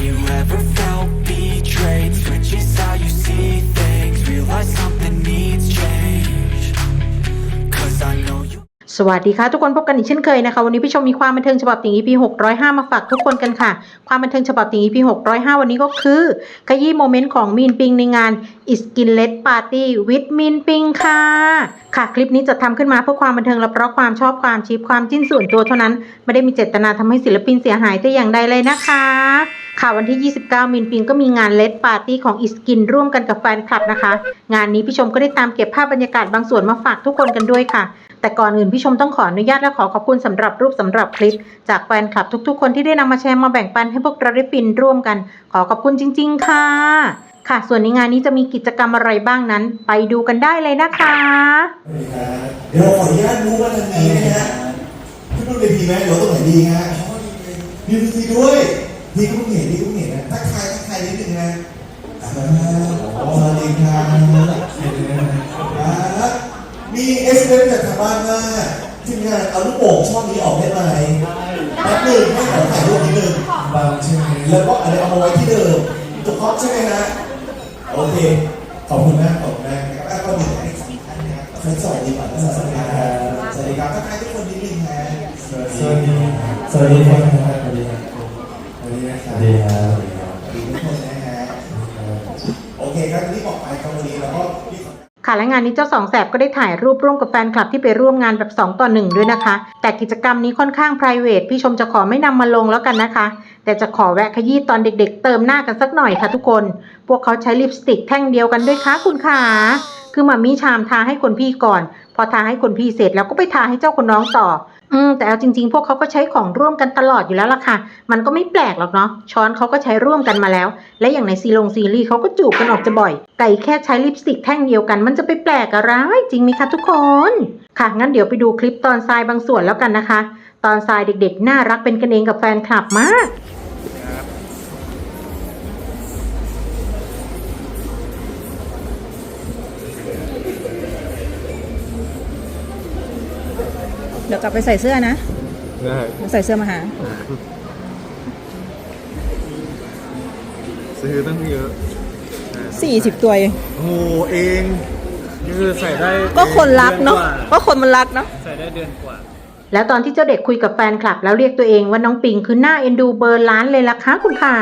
Have you ever felt betrayed? Switches how you see things Realize something needs change Cause I know you สวัสดีค่ะทุกคนพบกันอีกเช่นเคยนะคะวันนี้พี่ชมมีความบันเทิงฉบับติ่ง EP 605 มาฝากทุกคนกันค่ะ ความบันเทิงฉบับติ่ง EP 605 วันนี้ก็คือขยี้โมเมนต์ของมีนปิงในงาน Is k i n l e t Party with มีนปิงค่ะ ค่ะ คลิปนี้จะทำขึ้นมาเพื่อความบันเทิงและเพราะความชอบความชิปความจิ้นส่วนตัวเท่านั้น ไม่ได้มีเจตนาทำให้ศิลปินเสียหายแต่อย่างใดเลยนะคะ ค่ะวันที่ 29 มินปิงก็มีงานเลดปาร์ตี้ของอิสกินร่วมกันกับแฟนคลับนะคะ งานนี้พี่ชมก็ได้ตามเก็บภาพบรรยากาศบางส่วนมาฝากทุกคนกันด้วยค่ะ แต่ก่อนอื่นพี่ชมต้องขออนุญาตและขอขอบคุณสำหรับรูปสำหรับคลิป จากแฟนคลับทุกๆ คนที่ได้นำมาแชร์มาแบ่งปันให้พวกเราได้ฟินร่วมกัน ขอขอบคุณจริง ๆ ค่ะ ค่ะ ส่วนในงานนี้จะมีกิจกรรมอะไรบ้างนั้น ไปดูกันได้เลยนะคะ เดี๋ยวขออนุญาตรู้ว่าทางนี้นะฮะพี่รุ่นเวทีไหมหรือว่าตรงไหนดีฮะมีเวทีด้วย พี่ก็เพิ่งเห็นพี่ก็เพิ่งเห็นนะทักทายทักทายนิดนึงนะอ่าสวัสดีครับอ่ามีเอสเอ็มจากทางบ้านว่าทีมงานเอาลูกโป่งช่องนี้ออกได้ไหมแป๊บหนึ่งให้ขอถ่ายรูปนิดนึงบางใช่ไหมแล้วก็อะไรเอามาไว้ที่เดิมถูกต้องใช่ไหมฮะโอเค ขอบคุณมากขอบคุณมากนะครับอะก็มีให้สองท่านนะครับสวัสดีครับสวัสดีครับสวัสดีครับทักทายทุกคนนิดนึงฮะสวัสดีสวัสดีครับสวัสดีครับสวัส ดีครับสวัสดีครับดีทุกคนนะฮะโอเคครับที่บอกไปครับวันนี้เราก็ค่ะและงานนี้เจ้าสองแสบก็ได้ถ่ายรูปร่วมกับแฟนคลับที่ไปร่วมงานแบบ 2 ต่อ 1 ด้วยนะคะ แต่กิจกรรมนี้ค่อนข้าง p r i v a t พี่ชมจะขอไม่นำมาลงแล้วกันนะคะ แต่จะขอแวะขยี้ตอนเด็กๆ เติมหน้ากันสักหน่อยค่ะทุกคน พวกเขาใช้ลิปสติกแท่งเดียวกันด้วยค่ะคุณขาคือมามีชามทาให้คนพี่ก่อน อทาให้คนพี่เสร็จแล้วก็ไปทาให้เจ้าคนน้องต่อ อืมแต่เอาจริง ๆ พวกเขาก็ใช้ของร่วมกันตลอดอยู่แล้วล่ะค่ะ มันก็ไม่แปลกหรอกเนาะ ช้อนเขาก็ใช้ร่วมกันมาแล้ว และอย่างในซีลงซีรีส์เขาก็จูบกันออกจะบ่อย ไก่แค่ใช้ลิปสติกแท่งเดียวกัน มันจะไปแปลกอะไรจริงไหมคะทุกคน ค่ะ งั้นเดี๋ยวไปดูคลิปตอนทรายบางส่วนแล้วกันนะคะ ตอนทรายเด็กๆ น่ารักเป็นกันเองกับแฟนคลับมาก เดี๋ยวกลับไปใส่เสื้อนะได้เดี๋ยวใส่เสื้อมาหา ซื้อตั้งเยอะ40 ตัวเอง โอ้โหเองนี่คือใส่ได้ก็คนรักเนาะดือก็คนมันรักเนาะ ใส่ได้เดือนกว่า แล้วตอนที่เจ้าเด็กคุยกับแฟนคลับ แล้วเรียกตัวเองว่าน้องปิงคือหน้าเอ็นดูเบอร์ล้านเลยล่ะคะคุณขา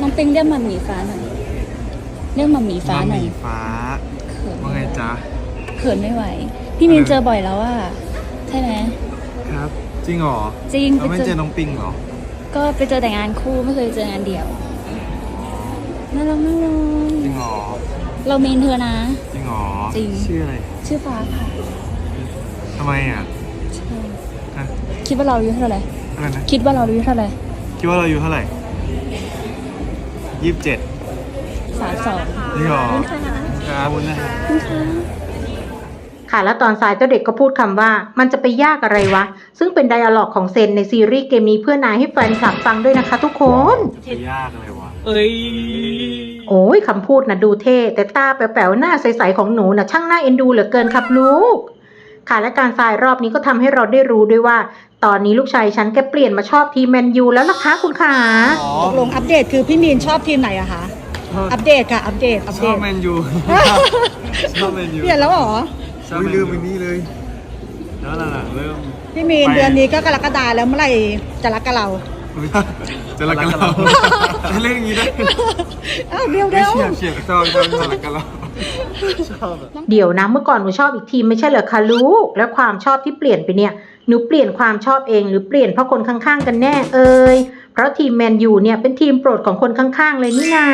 น้องปิงเรียกมัมหมีฟ้าหน่อยเรียกมัมหมีฟ้าหน่อยมีฟ้าเขินว่าไงจ๊ะเขินไม่ไหว พี่มินเจอบ่อยแล้วว่า ใช่ไหมครับ จริงเหรอจริงเราไม่ไปเจอเจอน้องปิงเหรอ ก็ไปเจอแต่งานคู่ไม่เคยเจองานเดี่ยวน่ารักมากเลยจริงเหรอเราเมนเธอนะ จริงเหรอจริงชื่ออะไรชื่อฟ้าค่ะทำไมอะใช่ฮะคิดว่าเราอายุเท่าไหร่อะไรนะคิดว่าเราอายุเท่าไหร่คิดว่าเราอายู่เท่าไหร่ยี่สิบเจ็ดสามสองจริงเหรอขอบคุณค่ะครับคุณนะครับขอบคุณค่ะ ค่ะแล้วตอนสายเจ้าเด็กก็พูดคำว่า มันจะไปยากอะไรวะ ซึ่งเป็นไดอะล็อกของเซนในซีรีส์เกมนี้เพื่อนายให้แฟนคลับฟังด้วยนะคะทุกคนจะยากอะไรวะโอ้ยคำพูดนะดูเท่ แต่ตาแป๋วๆหน้าใสๆของหนูนะช่างน่าเอ็นดูเหลือเกินครับลูกค่ะและการทรายรอบนี้ก็ทำให้เราได้รู้ด้วยว่า ตอนนี้ลูกชายฉันแกเปลี่ยนมาชอบทีมแมนยูแล้วล่ะคะคุณขาอ๋อตกลงอัปเดตคือพี่มีนชอบทีมไหนอะคะอัปเดตค่ะอัปเดตอัปชเดอบตแมนยูชอบแมนยูเปลี่ยนแล้วเหรอ ชอบลืมไปนี่เลย แล้วหลังๆเริ่ม พี่มีนไป เดือนนี้ก็กรกฎาแล้วเมื่อไหร่จะรักกับเราจะรักกันเราจะเล่นอย่างนี้ได้อ้าวเร็วไม่เร็วเฉียบเฉียบชอบชอบชอบรักกันเราชอบอะเดี๋ยวนะเมื่อก่อนหนูชอบอีกทีมไม่ใช่เหรอคะลูก แล้วความชอบที่เปลี่ยนไปเนี่ยหนูเปลี่ยนความชอบเองหรือเปลี่ยนเพราะคนข้างๆ กันแน่เอ่ยเพราะทีมแมนยูเนี่ยเป็นทีมโปรดของคนข้างๆ เลยนี่นา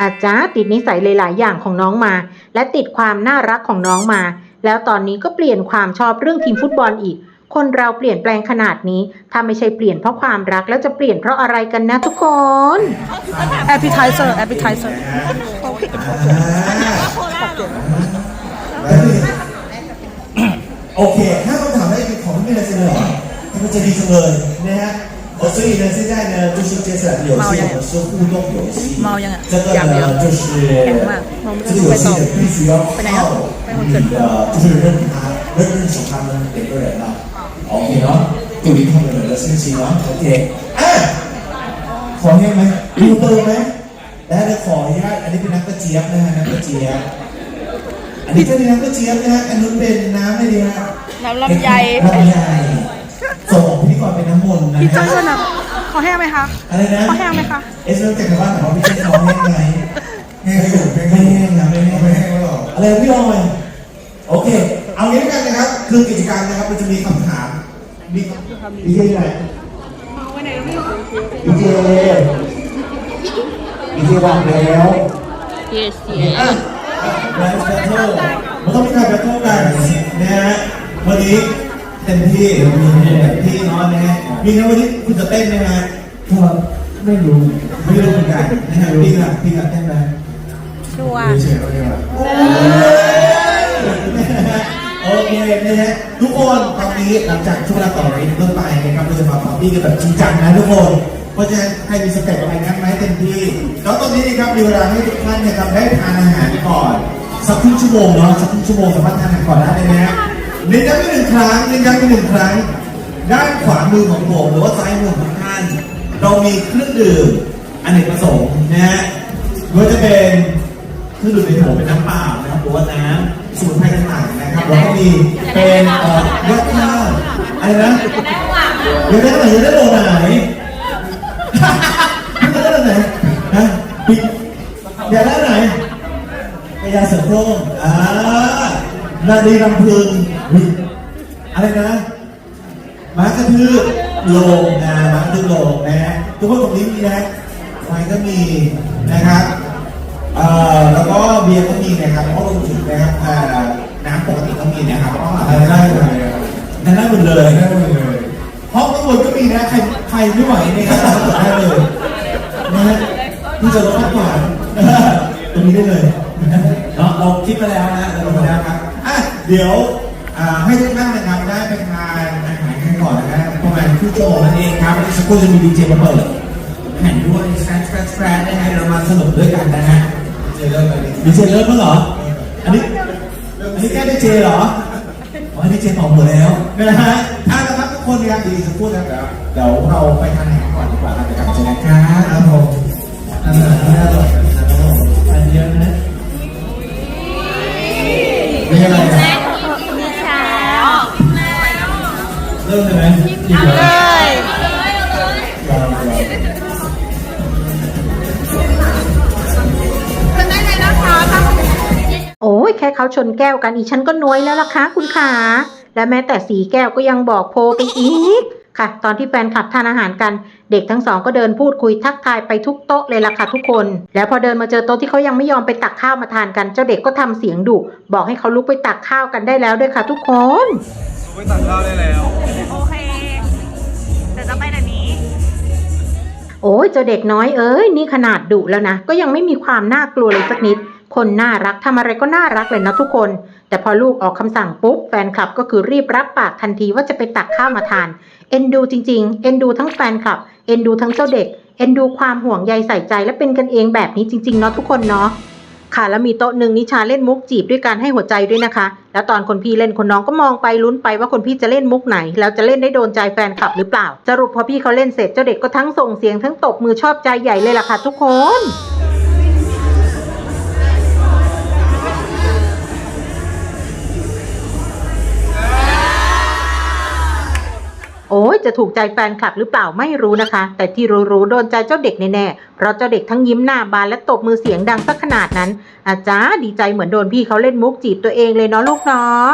อาจารย์ติดนิสัยหลายๆอย่างของน้องมา และติดความน่ารักของน้องมา แล้วตอนนี้ก็เปลี่ยนความชอบเรื่องทีมฟุตบอลอีก คนเราเปลี่ยนแปลงขนาดนี้ ถ้าไม่ใช่เปลี่ยนเพราะความรักแล้วจะเปลี่ยนเพราะอะไรกันนะทุกคน appetizer appetizer โอเคถ้าคำถามได้เป็นของพี่เมย์เลยเหรอมันจะดีจังเลยนะฮะ 哦，所以呢，现在呢，就是接下来的游戏，我们是互动游戏。猫样啊这个养呢，就是这个游戏呢，必须要靠你的，就是认他，认认识他们每个人了。OK เนาะดูดี他们的信息เนาะ OK 哎， ขอแห้งไหมมีเติมไหมแล้วเดี๋ยวขออนุญาตอันนี้เป็นน้ำกระเจี๊ยบนะฮะน้ำกระเจี๊ยบ อันนี้เป็นน้ำกระเจี๊ยบนะฮะ อันนู้นเป็นน้ำอะไรดีฮะ น้ำลำไย ลำไยส่งของ พิธีกรเป็นน้ำมนต์นะพี่ฮะเจ้าน่ะขอแห้งไหมคะอะไรนะขอแห้งไหมคะเอสเริ่มจากบ้านถามว่าพี่เจ๊ขอแห้งไหมแห้งอยู่ไม่แห้งนะไม่แห้งไม่แห้งหรอกอะไรพี่ลอยโอเค เอางี้แล้วกันนะครับ คือกิจกรรมนะครับมันจะมีคำถามมีมีเยอะไหนมีเจมีเจวางแล้ว yes อะไลฟ์แบทเทิลมันต้องมีการแบทเทิลกันนะฮะวันนี้ เต็มที่มีเต็มที่เนาะนะฮะมีนะวันนี้คุณจะเต้นไหมฮะก็ไม่รู้ไม่รู้เหมือนกันนะฮะพี่ล่ะพี่ล่ะเต้นไหมชัวเฉยๆเลยว่ะโอเคนะฮะทุกคนตอนนี้หลังจากช่วงเวลาต่อไปนี้เป็นต้นไปนะครับเราจะมาปาร์ตี้กันแบบจริงจังนะทุกคนเพราะฉะนั้นใครมีสเต็ปอะไรงั้นไหมเต็มที่แล้วตอนนี้นะครับมีเวลาให้ทุกท่านนะครับได้ทานอาหารก่อน สักครึ่งชั่วโมงเนาะสักครึ่งชั่วโมงสามารถทานอาหารก่อนได้เลยนะ ฮะเน้นย้ำอีกหนึ่งครั้งเน้นย้ำอีกหนึ่งครั้ง ด้านขวามือของผมหรือว่าซ้ายมือของท่าน เรามีเครื่องดื่มอเนกประสงค์นะฮะไม่ว่าจะเป็นเครื่องดื่มในโถเป็นน้ำเปล่านะครับหรือว่าน้ำสมุนไพรต่างๆนะครับแล้วก็มีเป็นเอ่อยอดข้าวอะไรนะอยากได้ไหนอยากได้โลไหนอยากได้ไหนฮะปิดอยากได้ไหนกระยาเสือโคร่งอ่า นาดีลำพึงอุ๊ยอะไรนะม้ากระทืบโลงนะม้ากระทืบโลงนะฮะทุกคนตรงนี้มีนะไฟก็มีนะครับเอ่อแล้วก็เบียร์ก็มีนะครับแล้วก็รวมถึงนะครับเอ่อน้ำปกติก็มีนะครับห้องอาหารได้เลยได้หมดเลยได้หมดเลยห้องข้างบนก็มีนะใครใครไม่ไหวเนี่ยครับกดได้เลยนะฮะที่จะลดมากกว่าตรงนี้ได้เลยเนาะเราคิดมาแล้วนะเราคิดมาแล้วครับอะ เดี๋ยวอ่าให้ทุกท่านนะครับได้ไปทานอาหารกันก่อนนะครับประมาณครึ่งชั่วโมงนั่นเองครับสักครู่จะมีดีเจมาเปิดแข่งด้วยสแครชสแครชสแครชนะฮะเรามาสนุกด้วยกันนะฮะดีเจเริ่มดีเจเริ่มแล้วเหรอ อันนี้อันนี้แก้ดีเจเหรออ๋อดีเจตอบหมดแล้วนะฮะอะนะครับทุกคนนะครับดีสักครู่นะครับเดี๋ยวเราไปทานอาหารก่อนดีกว่าครับเดี๋ยวกลับมาเจอกันครับผมอาหารไม่อร่อย ม่อะไรนะเริ่มเลยไหมหยิบเลยลองลองโอ้ยแค่เขาชนแก้วกันอีฉันก็น้อยแล้วล่ะคะ คุณขาและแม้แต่สีแก้วก็ยังบอกโพไปอีก ค่ะ ตอนที่แฟนคลับทานอาหารกัน เด็กทั้งสองก็เดินพูดคุยทักทายไปทุกโต๊ะเลยล่ะค่ะทุกคน แล้วพอเดินมาเจอโต๊ะที่เขายังไม่ยอมไปตักข้าวมาทานกัน เจ้าเด็กก็ทำเสียงดุบอกให้เขาลุกไปตักข้าวกันได้แล้วด้วยค่ะทุกคนไปตักข้าวได้แล้วโอเคเดี๋ยวจะไปเดี๋ยวนี้โอ้ยเจ้าเด็กน้อยเอ้ยนี่ขนาดดุแล้วนะ ก็ยังไม่มีความน่ากลัวเลยสักนิด คนน่ารักทำอะไรก็น่ารักเลยนะทุกคน แต่พอลูกออกคำสั่งปุ๊บแฟนคลับก็คือรีบรับปากทันทีว่าจะไปตักข้าวมาทาน เอ็นดูจริง ๆ เอ็นดูทั้งแฟนคลับ เอ็นดูทั้งเจ้าเด็ก เอ็นดูความห่วงใยใส่ใจและเป็นกันเองแบบนี้จริง ๆ เนาะทุกคนเนาะค่ะแล้วมีโต๊ะหนึ่งนิชาเล่นมุกจีบด้วยการให้หัวใจด้วยนะคะ แล้วตอนคนพี่เล่นคนน้องก็มองไปลุ้นไปว่าคนพี่จะเล่นมุกไหน แล้วจะเล่นได้โดนใจแฟนคลับหรือเปล่า สรุปพอพี่เขาเล่นเสร็จเจ้าเด็กก็ทั้งส่งเสียงทั้งตบมือชอบใจใหญ่เลยล่ะค่ะทุกคน อ้ยจะถูกใจแฟนคลับหรือเปล่าไม่รู้นะคะ แต่ที่รู้ๆโดนใจเจ้าเด็กแน่ๆเพราะเจ้าเด็กทั้งยิ้มหน้าบานและตบมือเสียงดังสักขนาดนั้น อาจ้าดีใจเหมือนโดนพี่เขาเล่นมุกจีบตัวเองเลยเนาะลูกเนาะ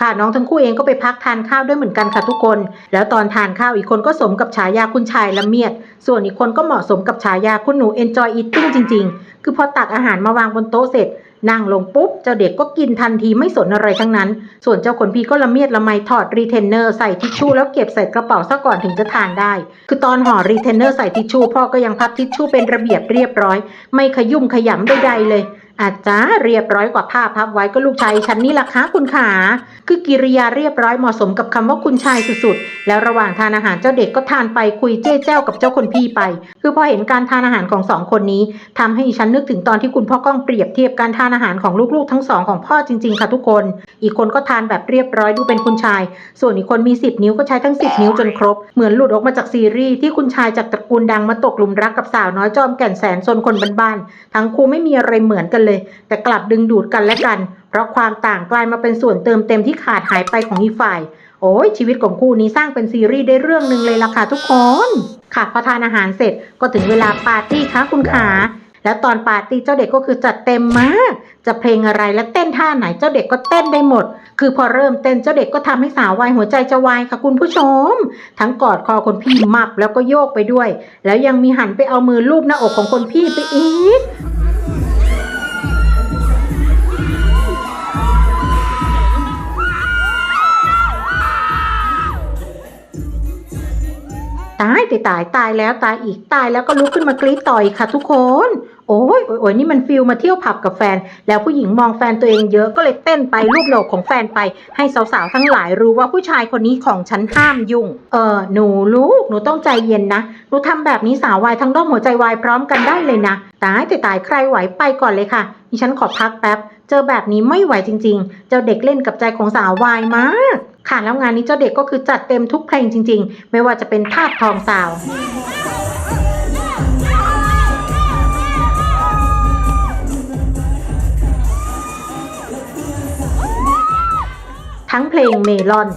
ค่ะน้องทั้งคู่เองก็ไปพักทานข้าวด้วยเหมือนกันค่ะทุกคน แล้วตอนทานข้าวอีกคนก็สมกับฉายาคุณชายละเมียด ส่วนอีกคนก็เหมาะสมกับฉายาคุณหนู enjoy eating จริง ๆ คือพอตักอาหารมาวางบนโต๊ะเสร็จ นั่งลงปุ๊บ เจ้าเด็กก็กินทันทีไม่สนอะไรทั้งนั้น ส่วนเจ้าขนพีก็ละเมียดละไมถอดรีเทนเนอร์ใส่ทิชชู่แล้วเก็บใส่กระเป๋าซะก่อนถึงจะทานได้ คือตอนห่อรีเทนเนอร์ใส่ทิชชู่พ่อก็ยังพับทิชชู่เป็นระเบียบเรียบร้อย ไม่ขยุ่มขยำใดๆเลย อาจจะเรียบร้อยกว่าภาพพับไว้ก็ลูกชายฉันนี่แหละคะคุณขา คือกิริยาเรียบร้อยเหมาะสมกับคำว่าคุณชายสุดๆ แล้วระหว่างทานอาหารเจ้าเด็กก็ทานไปคุยเจ้เจ้ากับเจ้าคนพี่ไป คือพอเห็นการทานอาหารของสองคนนี้ทำให้ฉันนึกถึงตอนที่คุณพ่อก้องเปรียบเทียบการทานอาหารของลูกๆ ทั้งสองของพ่อจริงๆค่ะทุกคน อีกคนก็ทานแบบเรียบร้อยดูเป็นคุณชาย ส่วนอีกคนมี 10 นิ้วก็ใช้ทั้ง 10 นิ้วจนครบ เหมือนหลุดออกมาจากซีรีส์ที่คุณชายจากตระกูลดังมาตกหลุมรักกับสาวน้อยจอมแก่นแสนซนคนบ้านๆทั้งคู่ไม่มีอะไรเหมือนกันเลย แต่กลับดึงดูดกันและกัน เพราะความต่างกลายมาเป็นส่วนเติมเต็มที่ขาดหายไปของอีกฝ่าย โอ้ยชีวิตของคู่นี้สร้างเป็นซีรีส์ได้เรื่องหนึ่งเลยล่ะค่ะทุกคน ค่ะพอทานอาหารเสร็จก็ถึงเวลาปาร์ตี้ค่ะคุณขาแล้วตอนปาร์ตี้เจ้าเด็กก็คือจัดเต็มมาก จะเพลงอะไรและเต้นท่าไหนเจ้าเด็กก็เต้นได้หมด คือพอเริ่มเต้นเจ้าเด็กก็ทำให้สาววายหัวใจจะวายค่ะคุณผู้ชม ทั้งกอดคอคนพี่มับแล้วก็โยกไปด้วย แล้วยังมีหันไปเอามือลูบหน้าอกของคนพี่ไปอีก ตายตายตายแล้วตายอีกตายแล้วก็ลุกขึ้นมากรี๊ดต่อยค่ะทุกคน โอ้ยโอ้ยอยนี่มันฟิลมาเที่ยวผับกับแฟน แล้วผู้หญิงมองแฟนตัวเองเยอะก็เลยเต้นไปรูปโหนกของแฟนไป ให้สาวๆทั้งหลายรู้ว่าผู้ชายคนนี้ของฉันห้ามยุ่ง เออหนูลูกหนูต้องใจเย็นนะหนูทำแบบนี้สาววายทั้งด้อมหัวใจวายพร้อมกันได้เลยนะตายตายตายใครไหวไปก่อนเลยค่ะดิฉันขอพักแป๊บ เจอแบบนี้ไม่ไหวจริง ๆ เจ้าเด็กเล่นกับใจของสาววายมาก ค่ะแล้วงานนี้เจ้าเด็กก็คือจัดเต็มทุกเพลงจริง ๆ ไม่ว่าจะเป็นภาพทองสาวทั้งเพลงเมลอน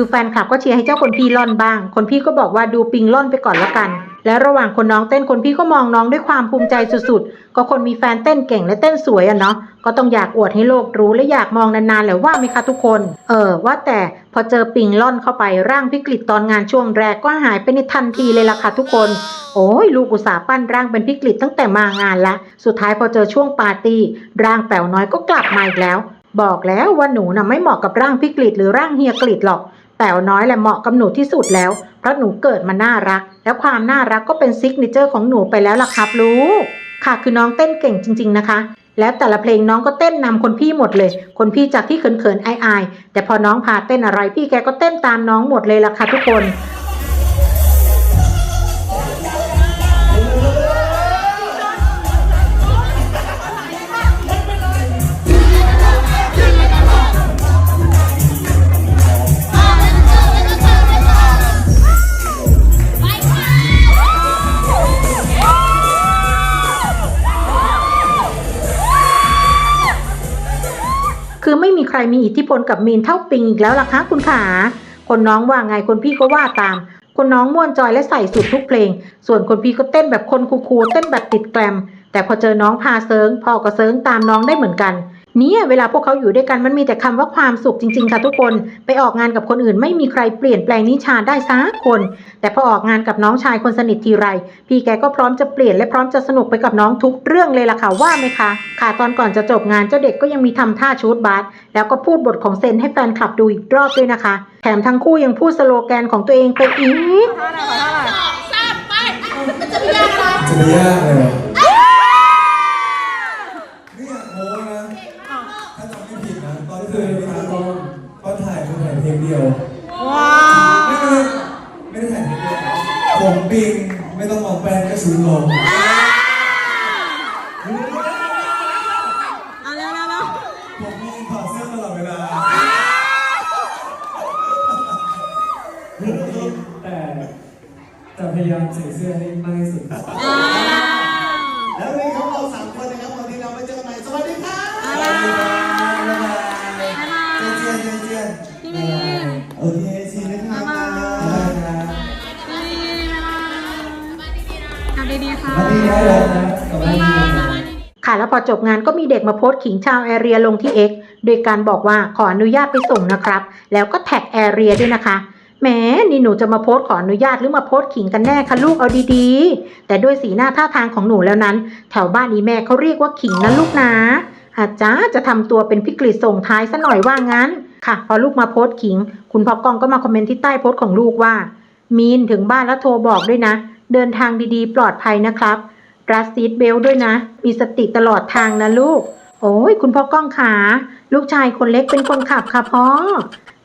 คือแฟนคลับก็เชียร์ให้เจ้าคนพี่ล่อนบ้าง คนพี่ก็บอกว่าดูปิงล่อนไปก่อนละกัน แล้วระหว่างคนน้องเต้นคนพี่ก็มองน้องด้วยความภูมิใจสุดๆ ก็คนมีแฟนเต้นเก่งและเต้นสวยอะเนาะ ก็ต้องอยากอวดให้โลกรู้และอยากมองนานๆแหละว่าไหมคะทุกคน เออ ว่าแต่พอเจอปิงล่อนเข้าไปร่างพิกฤตตอนงานช่วงแรกก็หายไปในทันทีเลยล่ะค่ะทุกคนโอ้ยลูกอุตส่าห์ปั้นร่างเป็นพิกฤตตั้งแต่มางานละ สุดท้ายพอเจอช่วงปาร์ตี้ร่างแป๋วน้อยก็กลับมาอีกแล้ว บอกแล้วว่าหนูน่ะไม่เหมาะกับร่างพิกฤตหรือร่างเฮียกฤตหรอก แป๋วน้อยแหละเหมาะกับหนูที่สุดแล้ว เพราะหนูเกิดมาน่ารัก แล้วความน่ารักก็เป็นซิกเนเจอร์ของหนูไปแล้วล่ะครับลูกค่ะคือน้องเต้นเก่งจริง ๆนะคะ แล้วแต่ละเพลงน้องก็เต้นนำคนพี่หมดเลย คนพี่จากที่เขินๆอายๆแต่พอน้องพาเต้นอะไรพี่แกก็เต้นตามน้องหมดเลยล่ะค่ะทุกคน รมีอิทธิพลกับมีนเท่าปิงอีกแล้วล่ะคะคุณขา คนน้องว่าไงคนพี่ก็ว่าตาม คนน้องม่วนจอยและใส่สุดทุกเพลง ส่วนคนพี่ก็เต้นแบบคนคูลๆเต้นแบบติดแกลม แต่พอเจอน้องพาเซิงพ่อก็เซิงตามน้องได้เหมือนกัน เนี่ยเวลาพวกเขาอยู่ด้วยกันมันมีแต่คำว่าความสุขจริงๆค่ะทุกคนไปออกงานกับคนอื่นไม่มีใครเปลี่ยนแปลงนิชาได้สักคน แต่พอออกงานกับน้องชายคนสนิททีไร พี่แกก็พร้อมจะเปลี่ยนและพร้อมจะสนุกไปกับน้องทุกเรื่องเลยล่ะค่ะว่าไหมคะค่ะตอนก่อนจะจบงานเจ้าเด็กก็ยังมีทำท่าชูดบาสแล้วก็พูดบทของเซนให้แฟนคลับดูอีกรอบด้วยนะคะ แถมทั้งคู่ยังพูดสโลแกนของตัวเองไปอีกจะไม่ยากเลยเหรอไม่อยากโม้นะ ตอนที่เคยไปถ่ายตอนตอนถ่ายคือถ่ายเพลงเดียวว้าไม่ไม่ไม่ได้ถ่ายเพลงเดียวผมปิงไม่ต้องมองแป้งก็สูงลง อจบงานก็มีเด็กมาโพสต์ขิงชาวแอเรียลงที่ X โดยการบอกว่าขออนุญาตไปส่งนะครับ แล้วก็แท็กแอเรียด้วยนะคะแหมนี่หนูจะมาโพสขออนุญาตหรือมาโพสขิงกันแน่คะลูกเอาดีๆ แต่ด้วยสีหน้าท่าทางของหนูแล้วนั้น แถวบ้านอีแม่เขาเรียกว่าขิงนะลูกนะอาจจะจะทำตัวเป็นพิกฤตส่งท้ายซะหน่อยว่างั้น ค่ะ พอลูกมาโพสขิง คุณพ่อกองก็มาคอมเมนต์ที่ใต้โพสของลูกว่า มีนถึงบ้านแล้วโทรบอกด้วยนะ เดินทางดีๆ ปลอดภัยนะครับ รัดซีทเบลด้วยนะ มีสติตลอดทางนะลูก โอ้ยคุณพ่อก้องขา ลูกชายคนเล็กเป็นคนขับค่ะพ่อ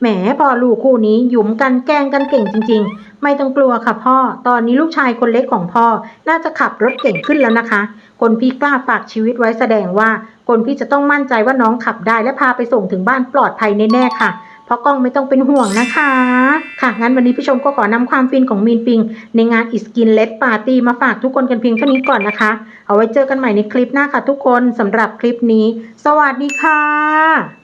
แหมพอลูกคู่นี้หยุมกันแกล้งกันเก่งจริง ๆ ไม่ต้องกลัวค่ะพ่อ ตอนนี้ลูกชายคนเล็กของพ่อ น่าจะขับรถเก่งขึ้นแล้วนะคะ คนพี่กล้าฝากชีวิตไว้แสดงว่า คนพี่จะต้องมั่นใจว่าน้องขับได้และพาไปส่งถึงบ้านปลอดภัยแน่ๆค่ะ เพราะกล้องไม่ต้องเป็นห่วงนะคะ ค่ะ งั้นวันนี้พี่ชมก็ขอนำความฟินของมีนปิง ในงานอิสกินเลดปาร์ตี้มาฝากทุกคนกันเพียงเท่านี้ก่อนนะคะ เอาไว้เจอกันใหม่ในคลิปหน้าค่ะทุกคนสำหรับคลิปนี้ สวัสดีค่ะ